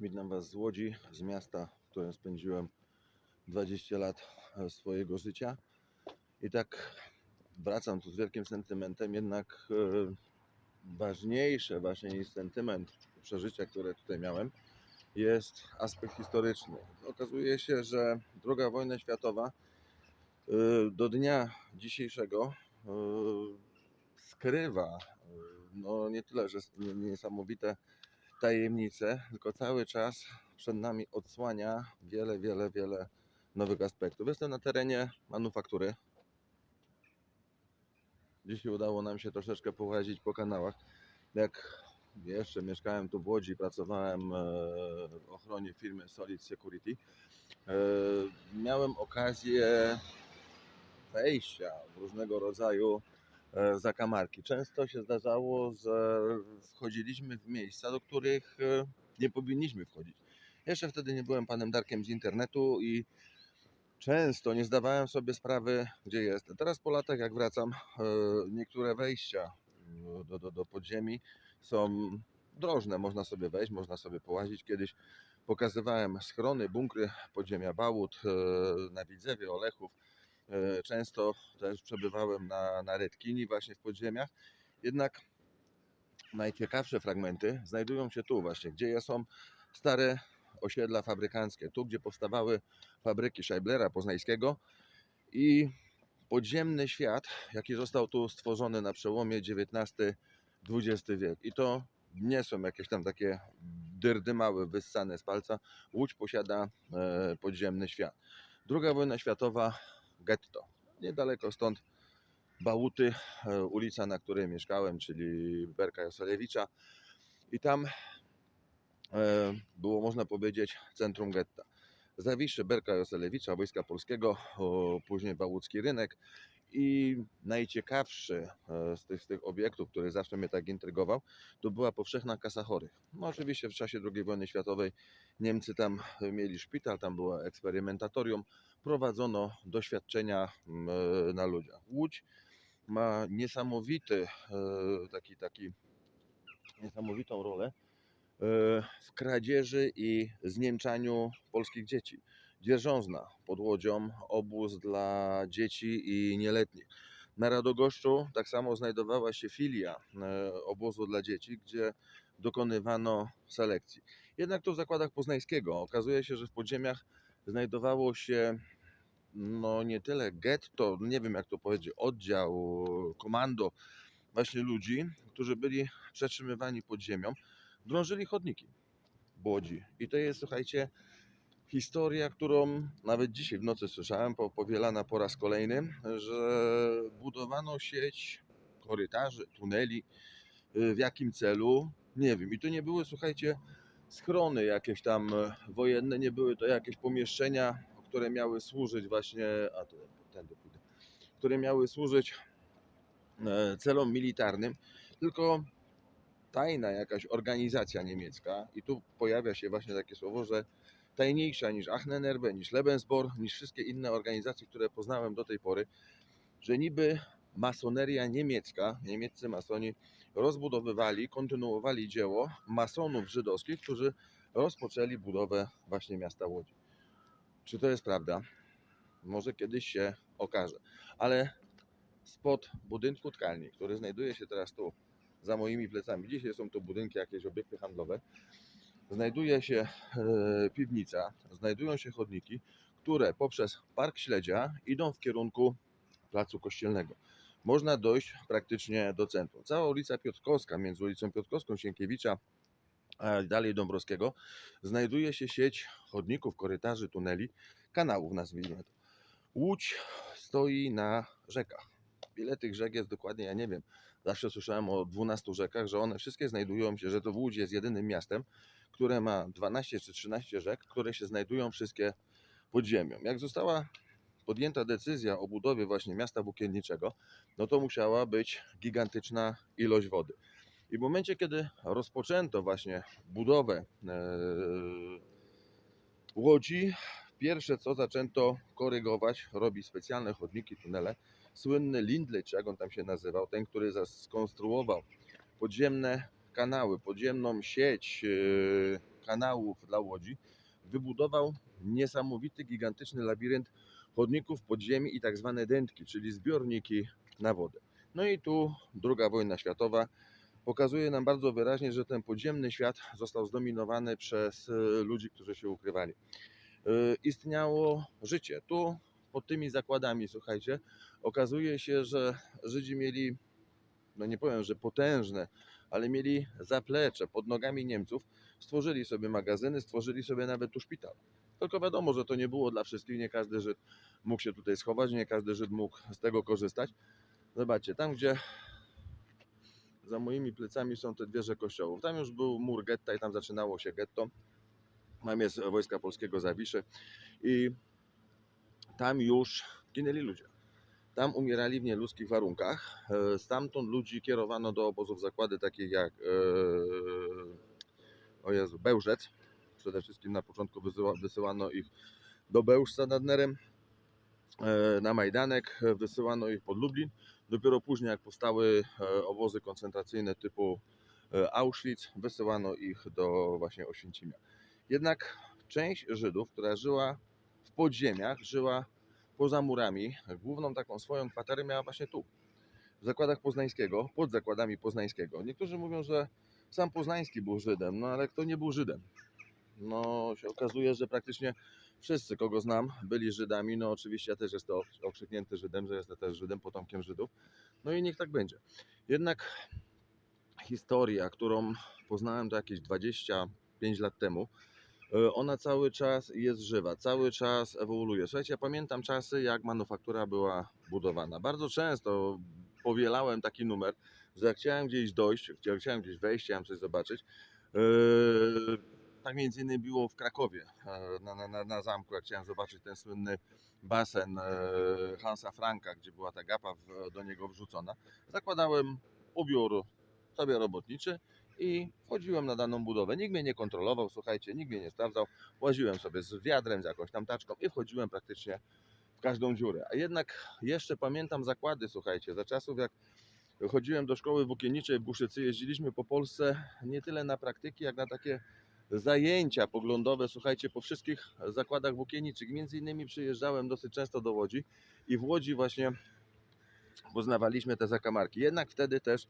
Witam Was z Łodzi, z miasta, w którym spędziłem 20 lat e, swojego życia. I tak wracam tu z wielkim sentymentem, jednak e, ważniejsze właśnie niż sentyment przeżycia, które tutaj miałem, jest aspekt historyczny. Okazuje się, że II wojna światowa e, do dnia dzisiejszego skrywa no nie tyle, że niesamowite tajemnice, tylko cały czas przed nami odsłania wiele, wiele, wiele nowych aspektów. Jestem na terenie manufaktury. Dzisiaj udało nam się troszeczkę połazić po kanałach. Jak jeszcze mieszkałem tu w Łodzi, pracowałem e, w ochronie firmy Solid Security. e, Miałem okazję wejścia w różnego rodzaju zakamarki. Często się zdarzało, że wchodziliśmy w miejsca, do których e, nie powinniśmy wchodzić. Jeszcze wtedy nie byłem panem Darkiem z internetu i często nie zdawałem sobie sprawy, gdzie jestem. Teraz po latach, jak wracam, e, niektóre wejścia e, do, do, do podziemi są drożne. Można sobie wejść, można sobie połazić. Kiedyś pokazywałem schrony, bunkry podziemia Bałut e, na Widzewie, Olechów. E, Często też przebywałem na, na Redkini właśnie w podziemiach. Jednak najciekawsze fragmenty znajdują się tu właśnie, gdzie są stare osiedla fabrykanckie, tu gdzie powstawały fabryki Scheiblera Poznańskiego i podziemny świat, jaki został tu stworzony na przełomie XIX-XX wiek. I to nie są jakieś tam takie dyrdymały wyssane z palca. Łódź posiada e, podziemny świat. Druga wojna światowa, getto. Niedaleko stąd Bałuty, e, ulica, na której mieszkałem, czyli Berka Joselewicza. I tam e, było, można powiedzieć, centrum getta. Zawiszy Berka Joselewicza, Wojska Polskiego, później Bałucki Rynek i najciekawszy e, z tych, z tych obiektów, który zawsze mnie tak intrygował, to była powszechna kasa chorych. No oczywiście w czasie II wojny światowej Niemcy tam mieli szpital, tam było eksperymentatorium, prowadzono doświadczenia e, na ludziach. Łódź ma niesamowity e, taki, taki niesamowitą rolę e, w kradzieży i znięczaniu polskich dzieci. Dzierżązna pod Łodzią, obóz dla dzieci i nieletnich. Na Radogoszczu tak samo znajdowała się filia e, obozu dla dzieci, gdzie dokonywano selekcji. Jednak tu w zakładach Poznańskiego okazuje się, że w podziemiach znajdowało się no nie tyle getto, nie wiem jak to powiedzieć, oddział, komando właśnie ludzi, którzy byli przetrzymywani pod ziemią, drążyli chodniki w Łodzi. I to jest, słuchajcie, historia, którą nawet dzisiaj w nocy słyszałem, po- powielana po raz kolejny, że budowano sieć korytarzy, tuneli, y, w jakim celu, nie wiem. I to nie były, słuchajcie, schrony jakieś tam wojenne, nie były to jakieś pomieszczenia, które miały służyć właśnie, a to tędy pójdę, które miały służyć e, celom militarnym, tylko tajna jakaś organizacja niemiecka i tu pojawia się właśnie takie słowo, że tajniejsza niż Achnenerbe, niż Lebensborn, niż wszystkie inne organizacje, które poznałem do tej pory, że niby masoneria niemiecka, niemieccy masoni rozbudowywali, kontynuowali dzieło masonów żydowskich, którzy rozpoczęli budowę właśnie miasta Łodzi. Czy to jest prawda? Może kiedyś się okaże. Ale spod budynku tkalni, który znajduje się teraz tu za moimi plecami, dzisiaj są to budynki, jakieś obiekty handlowe, znajduje się e, piwnica, znajdują się chodniki, które poprzez Park Śledzia idą w kierunku Placu Kościelnego. Można dojść praktycznie do centrum. Cała ulica Piotrkowska, między ulicą Piotrkowską, Sienkiewicza, a dalej Dąbrowskiego, znajduje się sieć chodników, korytarzy, tuneli, kanałów, nazwijmy to. Łódź stoi na rzekach. Ile tych rzek jest dokładnie, ja nie wiem. Zawsze słyszałem o 12 rzekach, że one wszystkie znajdują się, że to Łódź jest jedynym miastem, które ma 12 czy 13 rzek, które się znajdują wszystkie pod ziemią. Jak została podjęta decyzja o budowie właśnie miasta włókienniczego, no to musiała być gigantyczna ilość wody. I w momencie, kiedy rozpoczęto właśnie budowę e, Łodzi, pierwsze co zaczęto korygować, robić specjalne chodniki, tunele. Słynny Lindley, czy jak on tam się nazywał, ten, który skonstruował podziemne kanały, podziemną sieć e, kanałów dla łodzi, wybudował niesamowity, gigantyczny labirynt chodników podziemi i tak zwane dętki, czyli zbiorniki na wodę. No i tu II wojna światowa pokazuje nam bardzo wyraźnie, że ten podziemny świat został zdominowany przez e, ludzi, którzy się ukrywali. E, Istniało życie. Tu pod tymi zakładami, słuchajcie, okazuje się, że Żydzi mieli, no nie powiem, że potężne, ale mieli zaplecze pod nogami Niemców, stworzyli sobie magazyny, stworzyli sobie nawet tu szpital. Tylko wiadomo, że to nie było dla wszystkich, nie każdy Żyd mógł się tutaj schować, nie każdy Żyd mógł z tego korzystać. Zobaczcie, tam gdzie za moimi plecami są te wieże kościołów, tam już był mur getta i tam zaczynało się getto. Tam jest Wojska Polskiego Zawiszy i tam już ginęli ludzie. Tam umierali w nieludzkich warunkach. E, Stamtąd ludzi kierowano do obozów zakłady takich jak e, o Jezu, Bełżec. Przede wszystkim na początku wysyła, wysyłano ich do Bełżca nad Nerem, e, na Majdanek, wysyłano ich pod Lublin. Dopiero później, jak powstały obozy koncentracyjne typu Auschwitz, wysyłano ich do właśnie Oświęcimia. Jednak część Żydów, która żyła w podziemiach, żyła poza murami, główną taką swoją kwaterę miała właśnie tu, w zakładach Poznańskiego, pod zakładami Poznańskiego. Niektórzy mówią, że sam Poznański był Żydem, no ale kto nie był Żydem? No się okazuje, że praktycznie wszyscy, kogo znam, byli Żydami. No oczywiście ja też jestem okrzyknięty Żydem, że jestem też Żydem, potomkiem Żydów. No i niech tak będzie. Jednak historia, którą poznałem to jakieś 25 lat temu, ona cały czas jest żywa, cały czas ewoluuje. Słuchajcie, ja pamiętam czasy, jak manufaktura była budowana. Bardzo często powielałem taki numer, że jak chciałem gdzieś dojść, chciałem gdzieś wejść, chciałem coś zobaczyć. e, tak między innymi było w Krakowie, e, na, na, na, zamku, jak chciałem zobaczyć ten słynny basen e, Hansa Franka, gdzie była ta gapa w, do niego wrzucona. Zakładałem ubiór sobie robotniczy i wchodziłem na daną budowę. Nikt mnie nie kontrolował, słuchajcie, nikt mnie nie sprawdzał. Łaziłem sobie z wiadrem, z jakąś tam taczką i wchodziłem praktycznie w każdą dziurę. A jednak jeszcze pamiętam zakłady, słuchajcie, za czasów jak chodziłem do szkoły włókienniczej w Buszycy, jeździliśmy po Polsce nie tyle na praktyki, jak na takie zajęcia poglądowe, słuchajcie, po wszystkich zakładach włókienniczych. Między innymi przyjeżdżałem dosyć często do Łodzi i w Łodzi właśnie poznawaliśmy te zakamarki. Jednak wtedy też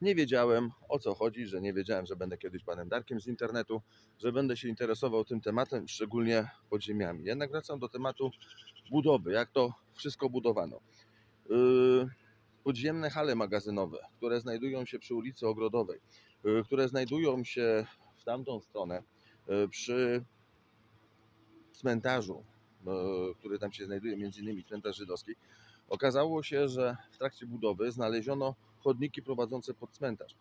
nie wiedziałem o co chodzi, że nie wiedziałem, że będę kiedyś panem Darkiem z internetu, że będę się interesował tym tematem, szczególnie podziemiami. Jednak wracam do tematu budowy, jak to wszystko budowano. Yy, Podziemne hale magazynowe, które znajdują się przy ulicy Ogrodowej, yy, które znajdują się w tamtą stronę, yy, przy cmentarzu, który tam się znajduje, między innymi cmentarz żydowski, okazało się, że w trakcie budowy znaleziono chodniki prowadzące pod cmentarz.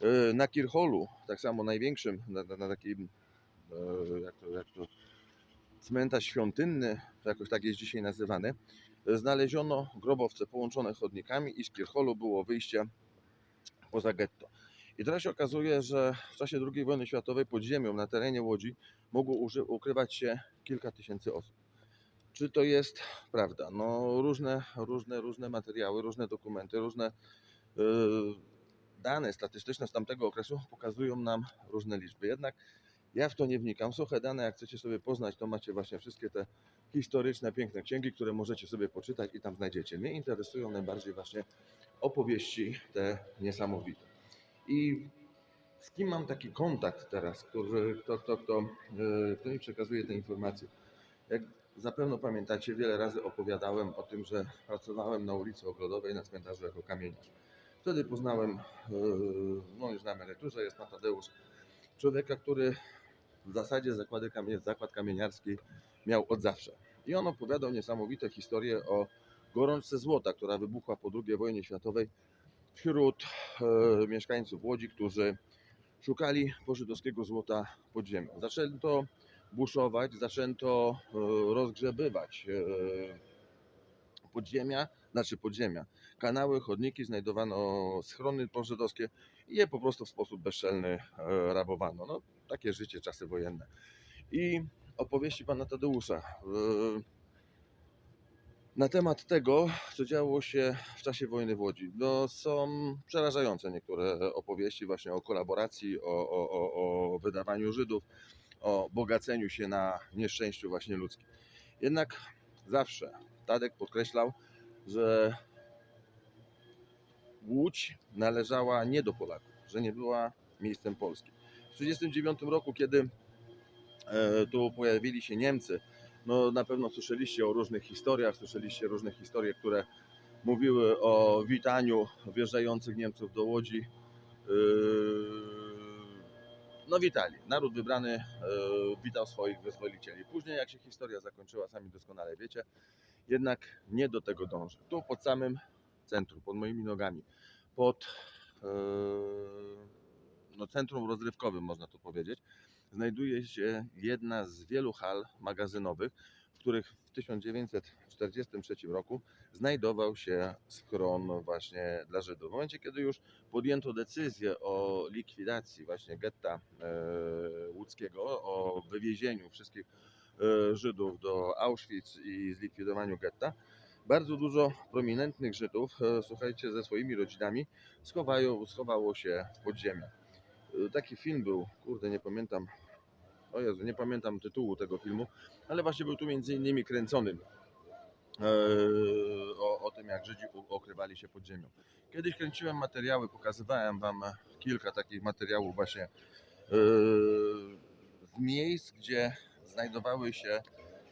Yy, Na Kirchholu, tak samo największym, na, na, na takim, yy, jak to, jak to, cmentarz świątynny, jakoś tak jest dzisiaj nazywany, yy, znaleziono grobowce połączone chodnikami i z Kirchholu było wyjście poza getto. I teraz się okazuje, że w czasie II wojny światowej pod ziemią na terenie Łodzi mogło ukrywać się kilka tysięcy osób. Czy to jest prawda? No różne, różne, różne materiały, różne dokumenty, różne dane statystyczne z tamtego okresu pokazują nam różne liczby. Jednak ja w to nie wnikam. Suche dane, jak chcecie sobie poznać, to macie właśnie wszystkie te historyczne, piękne księgi, które możecie sobie poczytać i tam znajdziecie. Mnie interesują najbardziej właśnie opowieści te niesamowite. I z kim mam taki kontakt teraz, który, kto, kto, kto, yy, kto mi przekazuje te informacje? Jak zapewne pamiętacie, wiele razy opowiadałem o tym, że pracowałem na ulicy Ogrodowej na cmentarzu jako kamieniarz. Wtedy poznałem, yy, no już na emeryturze jest pan Tadeusz, człowieka, który w zasadzie zakłady zakład kamieniarski miał od zawsze. I on opowiadał niesamowite historie o gorączce złota, która wybuchła po II wojnie światowej wśród e, mieszkańców Łodzi, którzy szukali pożydowskiego złota pod ziemią. Zaczęto buszować, zaczęto e, rozgrzebywać e, podziemia, znaczy podziemia, kanały, chodniki, znajdowano schrony pożydowskie i je po prostu w sposób bezczelny e, rabowano. No, takie życie, czasy wojenne. I opowieści pana Tadeusza. e, na temat tego, co działo się w czasie wojny w Łodzi. No, są przerażające niektóre opowieści właśnie o kolaboracji, o, o, o, o wydawaniu Żydów, o bogaceniu się na nieszczęściu właśnie ludzkim. Jednak zawsze Tadek podkreślał, że Łódź należała nie do Polaków, że nie była miejscem Polski. W 1939 roku, kiedy e, tu pojawili się Niemcy, no na pewno słyszeliście o różnych historiach, słyszeliście różne historie, które mówiły o witaniu wjeżdżających Niemców do Łodzi. Yy, No witali. Naród wybrany e, witał swoich wyzwolicieli. Później jak się historia zakończyła, sami doskonale wiecie, jednak nie do tego dąży. Tu pod samym centrum, pod moimi nogami, pod e, no, centrum rozrywkowym, można tu powiedzieć, znajduje się jedna z wielu hal magazynowych, w których w 1943 roku znajdował się schron właśnie dla Żydów. W momencie, kiedy już podjęto decyzję o likwidacji właśnie getta e, łódzkiego, o wywiezieniu wszystkich e, Żydów do Auschwitz i zlikwidowaniu getta, bardzo dużo prominentnych Żydów, e, słuchajcie, ze swoimi rodzinami schowają, schowało się w podziemiach. E, Taki film był, kurde, nie pamiętam, o Jezu, nie pamiętam tytułu tego filmu, ale właśnie był tu między innymi kręcony e, o, o tym, jak Żydzi okrywali się pod ziemią. Kiedyś kręciłem materiały, pokazywałem Wam kilka takich materiałów właśnie z miejsc, gdzie znajdowały się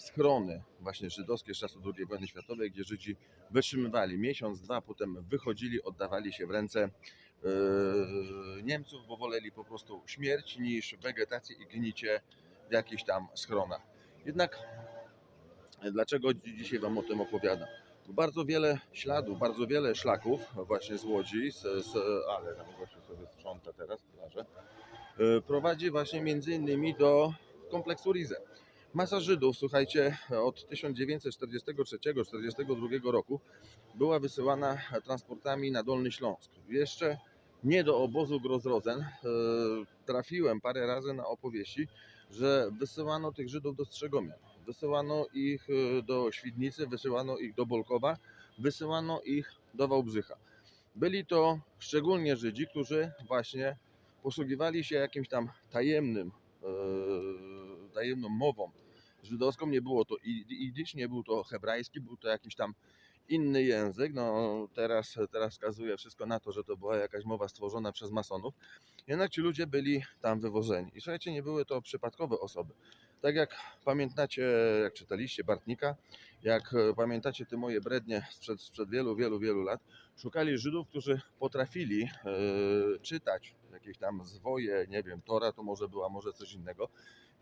schrony właśnie żydowskie z czasu II wojny światowej, gdzie Żydzi wytrzymywali miesiąc, dwa, potem wychodzili, oddawali się w ręce e, Niemców, bo woleli po prostu śmierć niż wegetację i gnicie w jakichś tam schronach. Jednak e, dlaczego dzi- dzisiaj Wam o tym opowiadam? Bardzo wiele śladów, bardzo wiele szlaków właśnie z Łodzi, z, z, ale tam właśnie sobie sprząta teraz, plażę, e, prowadzi właśnie między innymi do kompleksu Rize. Masa Żydów, słuchajcie, od 1943-1942 roku była wysyłana transportami na Dolny Śląsk. Jeszcze nie do obozu Grozrodzen. E, Trafiłem parę razy na opowieści, że wysyłano tych Żydów do Strzegomia, wysyłano ich e, do Świdnicy, wysyłano ich do Bolkowa, wysyłano ich do Wałbrzycha. Byli to szczególnie Żydzi, którzy właśnie posługiwali się jakimś tam tajemnym, e, tajemną mową żydowską. Nie było to i- idysz, nie był to hebrajski, był to jakiś tam inny język. No, teraz, teraz wskazuje wszystko na to, że to była jakaś mowa stworzona przez masonów. Jednak ci ludzie byli tam wywożeni. I słuchajcie, nie były to przypadkowe osoby. Tak jak pamiętacie, jak czytaliście Bartnika, jak e, pamiętacie te moje brednie sprzed, sprzed wielu, wielu, wielu lat, szukali Żydów, którzy potrafili e, czytać jakieś tam zwoje, nie wiem, Tora to może była, może coś innego,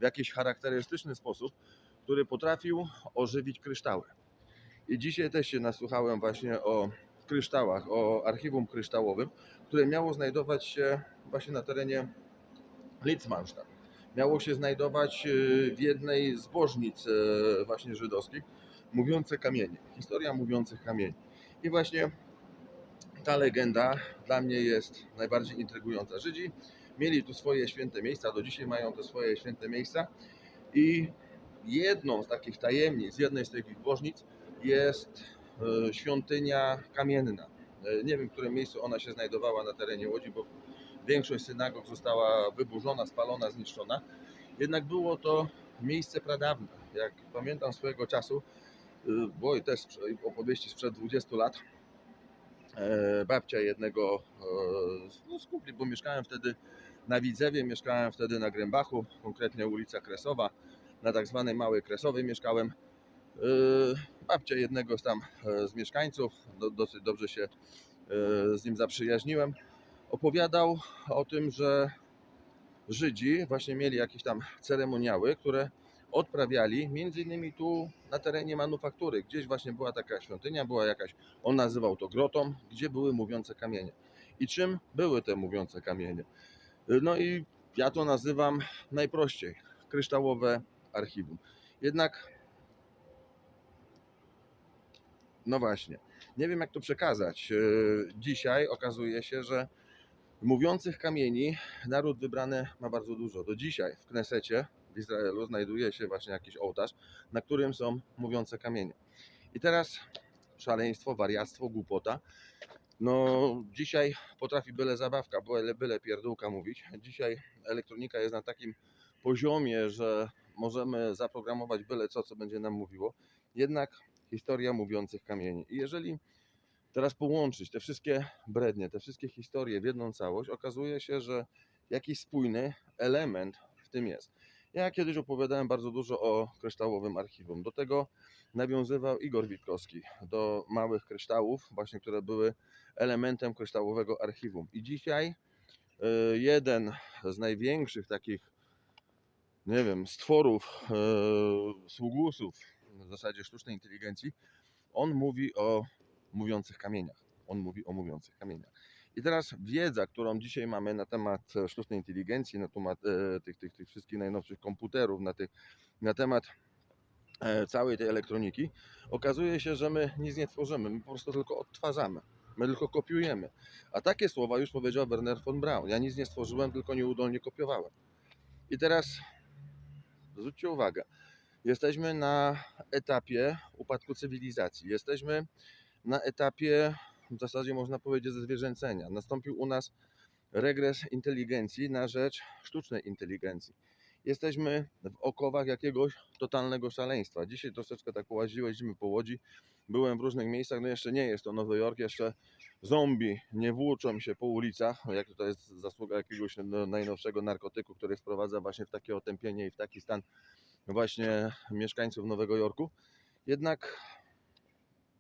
w jakiś charakterystyczny sposób, który potrafił ożywić kryształy. I dzisiaj też się nasłuchałem właśnie o kryształach, o archiwum kryształowym, które miało znajdować się właśnie na terenie Litzmannstadt. Miało się znajdować e, w jednej z bożnic e, właśnie żydowskich mówiące kamienie. Historia mówiących kamieni. I właśnie ta legenda dla mnie jest najbardziej intrygująca. Żydzi mieli tu swoje święte miejsca, do dzisiaj mają te swoje święte miejsca i jedną z takich tajemnic, jednej z takich bożnic jest e, świątynia kamienna. E, Nie wiem, w którym miejscu ona się znajdowała na terenie Łodzi, bo większość synagog została wyburzona, spalona, zniszczona. Jednak było to miejsce pradawne. Jak pamiętam swojego czasu, bo i też opowieści sprzed 20 lat, e, babcia jednego z- no, bo mieszkałem wtedy na Widzewie, mieszkałem wtedy na Grębachu, konkretnie ulica Kresowa, na tak zwanej Małej Kresowej mieszkałem. E, Babcia jednego z tam e, z mieszkańców, do, dosyć dobrze się e, z nim zaprzyjaźniłem, opowiadał o tym, że Żydzi właśnie mieli jakieś tam ceremoniały, które odprawiali między innymi tu na terenie manufaktury. Gdzieś właśnie była taka świątynia, była jakaś, on nazywał to grotą, gdzie były mówiące kamienie. I czym były te mówiące kamienie? No i ja to nazywam najprościej kryształowe archiwum. Jednak no właśnie, nie wiem jak to przekazać. Yy, Dzisiaj okazuje się, że mówiących kamieni naród wybrany ma bardzo dużo. Do dzisiaj w Knesecie w Izraelu znajduje się właśnie jakiś ołtarz, na którym są mówiące kamienie. I teraz szaleństwo, wariactwo, głupota. No dzisiaj potrafi byle zabawka, byle, byle pierdółka mówić. Dzisiaj elektronika jest na takim poziomie, że możemy zaprogramować byle co, co będzie nam mówiło. Jednak historia mówiących kamieni. I jeżeli teraz połączyć te wszystkie brednie, te wszystkie historie w jedną całość, okazuje się, że jakiś spójny element w tym jest. Ja kiedyś opowiadałem bardzo dużo o kryształowym archiwum. Do tego nawiązywał Igor Witkowski, do małych kryształów, właśnie które były elementem kryształowego archiwum. I dzisiaj y, jeden z największych takich, nie wiem, stworów, y, sługusów w zasadzie sztucznej inteligencji, on mówi o mówiących kamieniach. On mówi o mówiących kamieniach. I teraz wiedza, którą dzisiaj mamy na temat e, sztucznej inteligencji, na temat e, tych, tych, tych wszystkich najnowszych komputerów, na, tych, na temat e, całej tej elektroniki, okazuje się, że my nic nie tworzymy, my po prostu tylko odtwarzamy. My tylko kopiujemy. A takie słowa już powiedział Werner von Braun. Ja nic nie stworzyłem, tylko nieudolnie kopiowałem. I teraz zwróćcie uwagę. Jesteśmy na etapie upadku cywilizacji. Jesteśmy na etapie, w zasadzie można powiedzieć, zezwierzęcenia. Nastąpił u nas regres inteligencji na rzecz sztucznej inteligencji. Jesteśmy w okowach jakiegoś totalnego szaleństwa. Dzisiaj troszeczkę tak połaziłem po Łodzi. Byłem w różnych miejscach, no jeszcze nie jest to Nowy Jork, jeszcze zombie nie włóczą się po ulicach, jak to jest zasługa jakiegoś no, najnowszego narkotyku, który wprowadza właśnie w takie otępienie i w taki stan właśnie mieszkańców Nowego Jorku. Jednak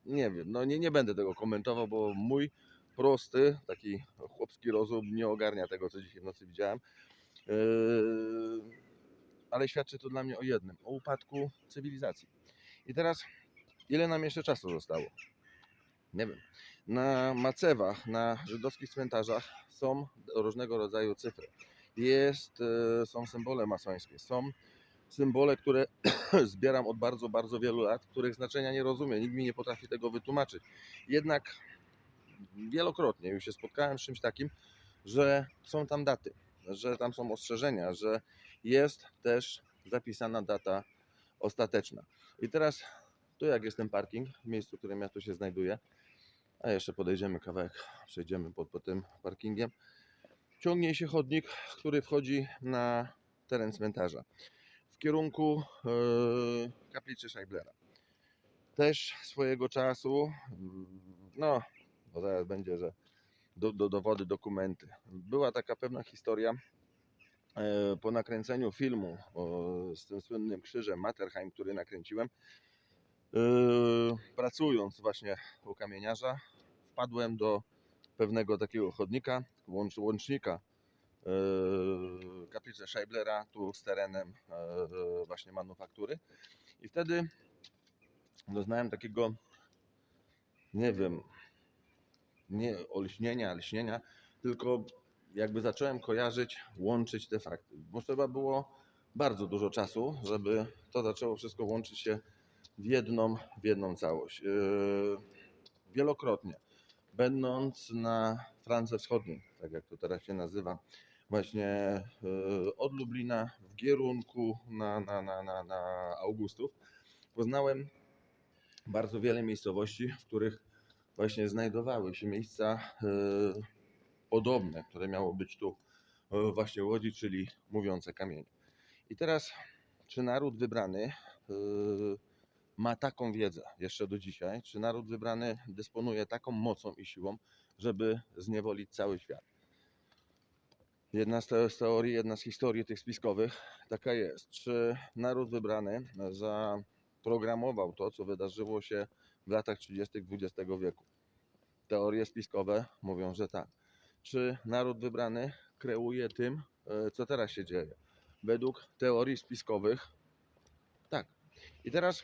nie wiem, no nie, nie będę tego komentował, bo mój prosty, taki chłopski rozum nie ogarnia tego, co dzisiaj w nocy widziałem. Yy, ale świadczy to dla mnie o jednym, o upadku cywilizacji. I teraz, ile nam jeszcze czasu zostało? Nie wiem. Na macewach, na żydowskich cmentarzach są różnego rodzaju cyfry. Jest, yy, są symbole masońskie, są symbole, które zbieram od bardzo, bardzo wielu lat, których znaczenia nie rozumiem. Nikt mi nie potrafi tego wytłumaczyć. Jednak wielokrotnie już się spotkałem z czymś takim, że są tam daty, że tam są ostrzeżenia, że jest też zapisana data ostateczna. I teraz tu jak jest ten parking, w miejscu, w którym ja tu się znajduję, a jeszcze podejdziemy kawałek, przejdziemy pod, pod tym parkingiem, ciągnie się chodnik, który wchodzi na teren cmentarza kierunku e, kaplicy Scheiblera. Też swojego czasu, mm, no, bo zaraz będzie, że do, do dowody, dokumenty. Była taka pewna historia e, po nakręceniu filmu z tym słynnym krzyżem Matterheim, który nakręciłem. e, Pracując właśnie u kamieniarza, wpadłem do pewnego takiego chodnika, łącz, łącznika e, kaplicy Scheiblera tu z terenem e, właśnie manufaktury. I wtedy doznałem takiego, nie wiem, nie olśnienia, lśnienia, tylko jakby zacząłem kojarzyć, łączyć te fakty. Bo trzeba było bardzo dużo czasu, żeby to zaczęło wszystko łączyć się w jedną, w jedną całość. Yy, Wielokrotnie, będąc na Francję Wschodniej, tak jak to teraz się nazywa, właśnie yy, od Lublina w kierunku na, na, na, na, na Augustów, poznałem bardzo wiele miejscowości, w których właśnie znajdowały się miejsca e, podobne, które miało być tu e, właśnie Łodzi, czyli mówiące kamienie. I teraz, czy naród wybrany e, ma taką wiedzę jeszcze do dzisiaj, czy naród wybrany dysponuje taką mocą i siłą, żeby zniewolić cały świat? Jedna z te- z teorii, jedna z historii tych spiskowych taka jest. Czy naród wybrany zaprogramował to, co wydarzyło się w latach 30. XX wieku? Teorie spiskowe mówią, że tak. Czy naród wybrany kreuje tym, e, co teraz się dzieje? Według teorii spiskowych tak. I teraz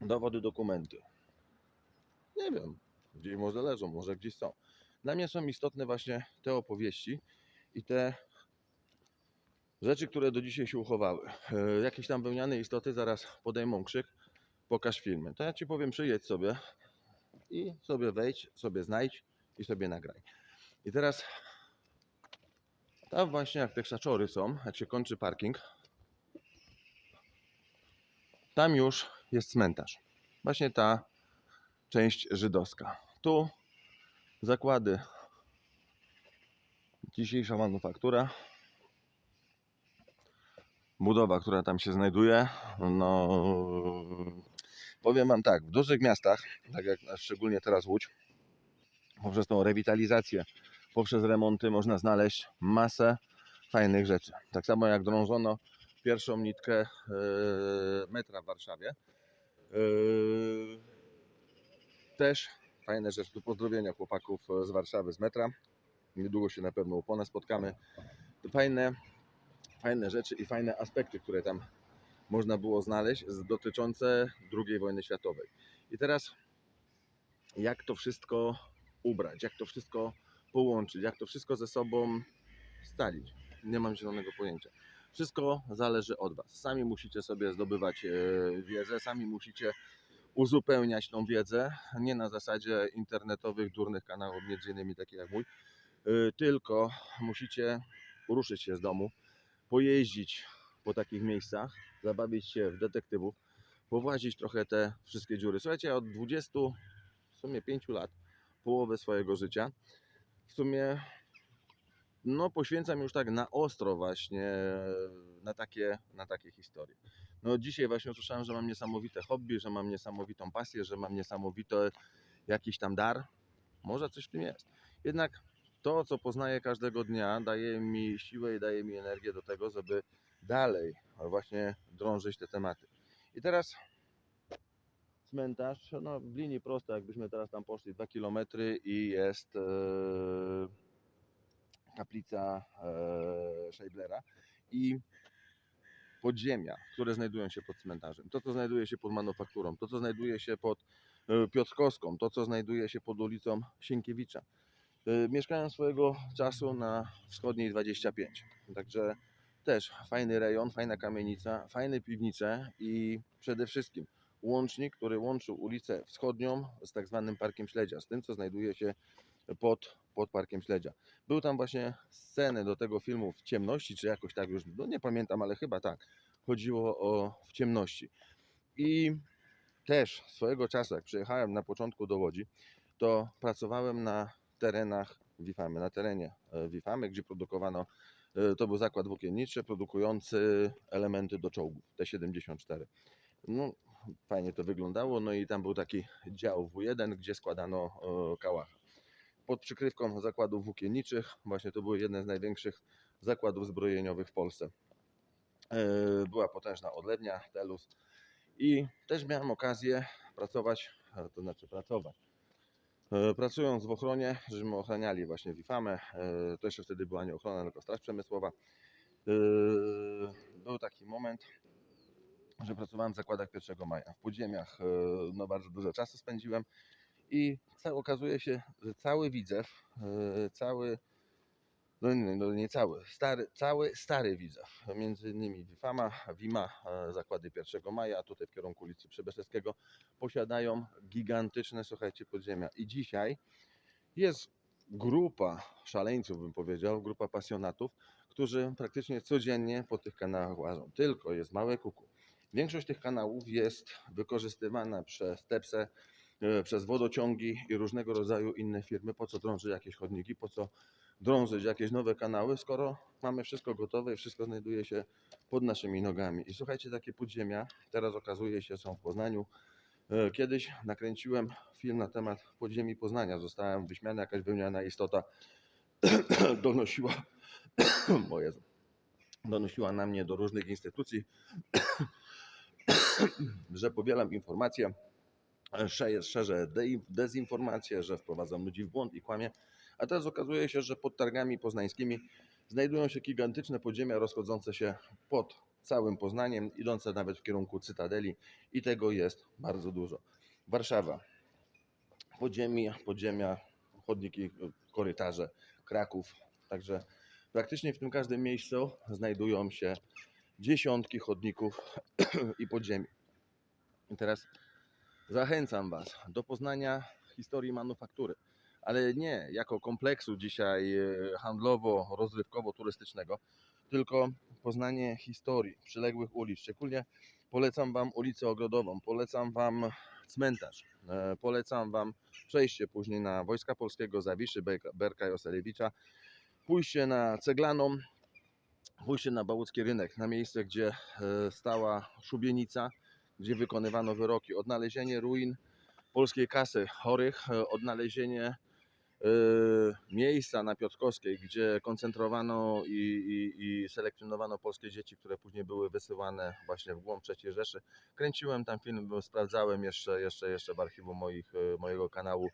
dowody, dokumenty. Nie wiem, gdzieś może leżą, może gdzieś są. Dla mnie są istotne właśnie te opowieści i te rzeczy, które do dzisiaj się uchowały. E, Jakieś tam wełniane istoty zaraz podejmą krzyk, pokaż filmy. To ja Ci powiem, przyjedź sobie i sobie wejdź, sobie znajdź i sobie nagraj. I teraz tam właśnie jak te krzaczory są, jak się kończy parking, tam już jest cmentarz. właśnie ta część żydowska. Tu zakłady, dzisiejsza manufaktura, budowa, która tam się znajduje. No, powiem Wam tak, w dużych miastach, tak jak szczególnie teraz Łódź, poprzez tą rewitalizację, poprzez remonty można znaleźć masę fajnych rzeczy. Tak samo jak drążono pierwszą nitkę e, metra w Warszawie. E, też fajne rzeczy. Tu pozdrowienia chłopaków z Warszawy z metra. Niedługo się na pewno u Pona spotkamy. Fajne, fajne rzeczy i fajne aspekty, które tam można było znaleźć dotyczące II wojny światowej. I teraz jak to wszystko ubrać, jak to wszystko połączyć, jak to wszystko ze sobą stalić. Nie mam zielonego pojęcia. Wszystko zależy od Was. Sami musicie sobie zdobywać e, wiedzę, sami musicie uzupełniać tą wiedzę, nie na zasadzie internetowych, durnych kanałów, między innymi takich jak mój, tylko musicie ruszyć się z domu, pojeździć po takich miejscach, zabawić się w detektywów, powłazić trochę te wszystkie dziury. Słuchajcie, od 20, w sumie 5 lat, połowę swojego życia, w sumie no poświęcam już tak na ostro właśnie na takie, na takie historie. No dzisiaj właśnie usłyszałem, że mam niesamowite hobby, że mam niesamowitą pasję, że mam niesamowity jakiś tam dar. Może coś w tym jest. Jednak to, co poznaję każdego dnia, daje mi siłę i daje mi energię do tego, żeby dalej właśnie drążyć te tematy. I teraz cmentarz, no w linii prostej, jakbyśmy teraz tam poszli 2 km i jest e, kaplica e, Scheiblera i podziemia, które znajdują się pod cmentarzem, to co znajduje się pod manufakturą, to co znajduje się pod e, Piotrkowską, to co znajduje się pod ulicą Sienkiewicza. E, Mieszkałem swojego czasu na wschodniej 25, także też fajny rejon, fajna kamienica, fajne piwnice i przede wszystkim łącznik, który łączył ulicę wschodnią z tak zwanym Parkiem Śledzia, z tym co znajduje się pod, pod Parkiem Śledzia. Był tam właśnie sceny do tego filmu w ciemności, czy jakoś tak już, no nie pamiętam, ale chyba tak. Chodziło o w ciemności. I też swojego czasu, jak przyjechałem na początku do Łodzi, to pracowałem na terenach Wifamy, na terenie e, Wifamy, gdzie produkowano, e, to był zakład włókienniczy produkujący elementy do czołgów T-74. No, fajnie to wyglądało, no i tam był taki dział W1, gdzie składano e, kałacha pod przykrywką zakładów włókienniczych. Właśnie to były jedne z największych zakładów zbrojeniowych w Polsce. Była potężna odlewnia, Telus. I też miałem okazję pracować, to znaczy pracować. E, Pracując w ochronie, żeśmy ochraniali właśnie Wifamę, e, to jeszcze wtedy była nie ochrona, tylko Straż Przemysłowa. E, Był taki moment, że pracowałem w zakładach 1 maja. W podziemiach no, bardzo dużo czasu spędziłem i okazuje się, że cały Widzew, cały, no nie, no nie cały, stary, cały stary Widzew, między innymi Wifama, Wima, e, zakłady 1 maja, tutaj w kierunku ulicy Przebeszewskiego, posiadają gigantyczne, słuchajcie, podziemia. I dzisiaj jest grupa szaleńców, bym powiedział, grupa pasjonatów, którzy praktycznie codziennie po tych kanałach łażą. Tylko jest małe kuku. Większość tych kanałów jest wykorzystywana przez Tepsę, przez wodociągi i różnego rodzaju inne firmy. Po co drążyć jakieś chodniki, po co drążyć jakieś nowe kanały, skoro mamy wszystko gotowe i wszystko znajduje się pod naszymi nogami. I słuchajcie, takie podziemia teraz okazuje się są w Poznaniu. E, Kiedyś nakręciłem film na temat podziemi Poznania. Zostałem wyśmiana jakaś wymiana istota donosiła, o Jezu, donosiła na mnie do różnych instytucji, że pobieram informacje, sze- szerzę de- dezinformację, że wprowadzam ludzi w błąd i kłamie. A teraz okazuje się, że pod targami poznańskimi znajdują się gigantyczne podziemia rozchodzące się pod całym Poznaniem, idące nawet w kierunku Cytadeli i tego jest bardzo dużo. Warszawa, podziemia, podziemia, chodniki, korytarze, Kraków, także praktycznie w tym każdym miejscu znajdują się dziesiątki chodników i podziemi. I teraz zachęcam Was do poznania historii manufaktury, ale nie jako kompleksu dzisiaj e, handlowo-rozrywkowo-turystycznego, tylko poznanie historii przyległych ulic. Szczególnie polecam Wam ulicę Ogrodową, polecam Wam cmentarz. E, Polecam Wam przejście później na Wojska Polskiego, Zawiszy, Berka i Oselewicza, pójście na Ceglaną, pójście na Bałucki Rynek, na miejsce, gdzie e, stała szubienica, gdzie wykonywano wyroki, odnalezienie ruin polskiej kasy chorych, e, odnalezienie e, miejsca na Piotrkowskiej, gdzie koncentrowano i, i, i selekcjonowano polskie dzieci, które później były wysyłane właśnie w głąb III Rzeszy. Kręciłem tam film, sprawdzałem jeszcze, jeszcze, jeszcze w archiwum moich, e, mojego kanału.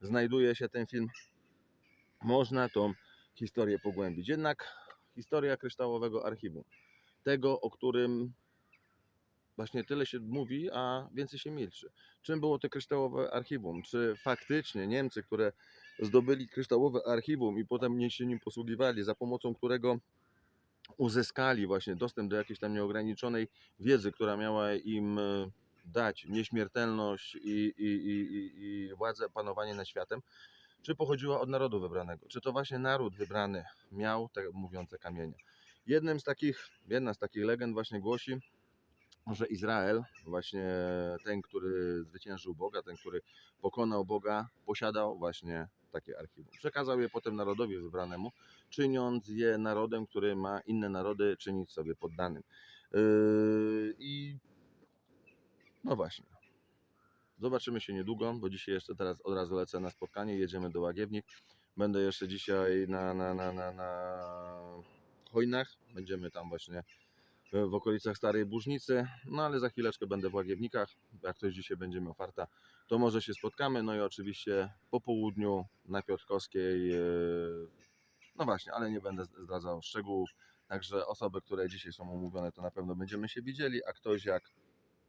Znajduje się ten film. Można tą historię pogłębić. Jednak historia kryształowego archiwum, tego, o którym właśnie tyle się mówi, a więcej się milczy. Czym było to kryształowe archiwum? Czy faktycznie Niemcy, które zdobyli kryształowe archiwum i potem nie się nim posługiwali, za pomocą którego uzyskali właśnie dostęp do jakiejś tam nieograniczonej wiedzy, która miała im e, dać nieśmiertelność i, i, i, i, władzę, panowanie nad światem, czy pochodziła od narodu wybranego? Czy to właśnie naród wybrany miał te mówiące kamienie? Jednym z takich, jedna z takich legend właśnie głosi, że Izrael, właśnie ten, który zwyciężył Boga, ten, który pokonał Boga, posiadał właśnie takie archiwum. Przekazał je potem narodowi wybranemu, czyniąc je narodem, który ma inne narody czynić sobie poddanym. Yy, I no właśnie. Zobaczymy się niedługo, bo dzisiaj jeszcze teraz od razu lecę na spotkanie, jedziemy do Łagiewnik. Będę jeszcze dzisiaj na, na, na, na, na Chojnach, będziemy tam właśnie w okolicach Starej Burznicy, no ale za chwileczkę będę w Łagiewnikach. Jak ktoś dzisiaj będzie miał farta, to może się spotkamy. No i oczywiście po południu na Piotrkowskiej, yy, no właśnie, ale nie będę zdradzał szczegółów. Także osoby, które dzisiaj są umówione, to na pewno będziemy się widzieli, a ktoś jak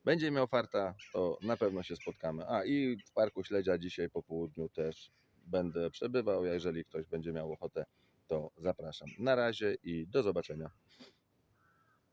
będzie miał farta, to na pewno się spotkamy. A i w Parku Śledzia dzisiaj po południu też będę przebywał. Jeżeli ktoś będzie miał ochotę, to zapraszam. Na razie i do zobaczenia.